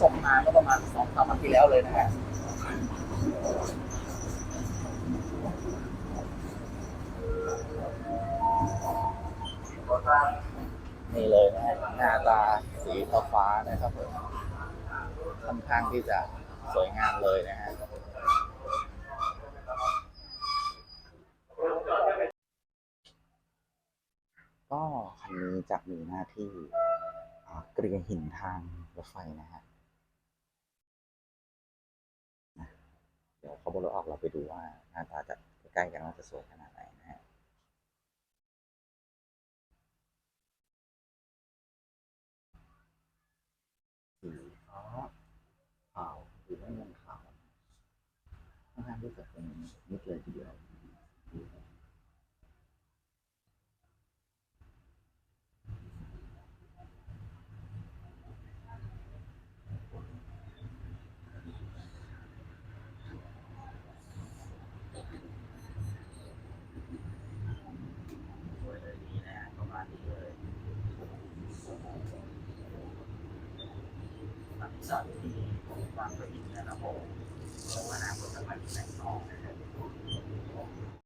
ส่งมาเมื่อประมาณสองสามวันที่แล้วเลยนะฮะนี่เลยนะฮะหน้าตาสีฟ้านะครับผมค่อนข้างที่จะสวยงามเลยนะฮะก็คันนี้จะมีหน้าที่เกลี่ยหินทางรถไฟนะฮะ เดี๋ยวเขาบนรถออกเราไปดูว่าหน้าตาจะใกล้กันว่าจะสวยขนาดไหนนะฮะสีฟ้าขาวหรือไม่ยังขาวค่อนข้างที่จะเป็นมิดเลยทีเดียว สวยเลยดีนะฮะประ มาดีเลยหลังจากที่ผมวางตัวอินนะครับผมเพราะว่าน้ำผลไม้แตกต่อ